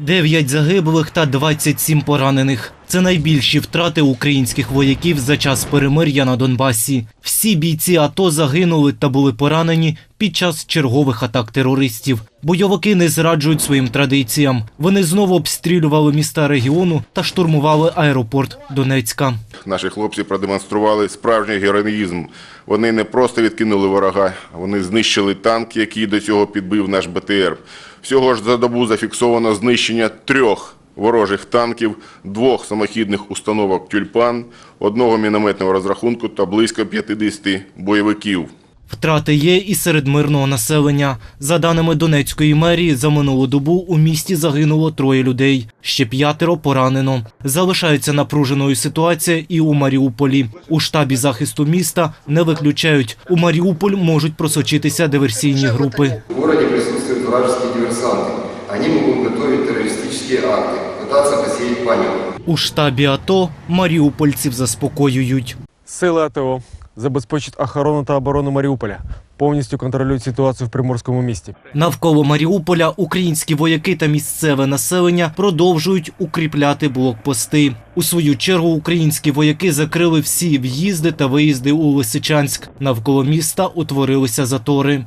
Дев'ять загиблих та 27 поранених. Це найбільші втрати українських вояків за час перемир'я на Донбасі. Всі бійці АТО загинули та були поранені під час чергових атак терористів. Бойовики не зраджують своїм традиціям. Вони знову обстрілювали міста регіону та штурмували аеропорт Донецька. Наші хлопці продемонстрували справжній героїзм. Вони не просто відкинули ворога, вони знищили танк, який до цього підбив наш БТР. Всього ж за добу зафіксовано знищення трьох ворожих танків, двох самохідних установок «Тюльпан», одного мінометного розрахунку та близько 50 бойовиків. Втрати є і серед мирного населення. За даними Донецької мерії, за минулу добу у місті загинуло троє людей. Ще п'ятеро поранено. Залишається напруженою ситуація і у Маріуполі. У штабі захисту міста не виключають. У Маріуполь можуть просочитися диверсійні групи. В городе присутствуют вражеские диверсанты. Они могут готовить террористические акты, пытаться посеять панику. У штабі АТО маріупольців заспокоюють. Сили АТО забезпечать охорону та оборону Маріуполя, повністю контролюють ситуацію в Приморському місті. Навколо Маріуполя українські вояки та місцеве населення продовжують укріпляти блокпости. У свою чергу українські вояки закрили всі в'їзди та виїзди у Лисичанськ. Навколо міста утворилися затори.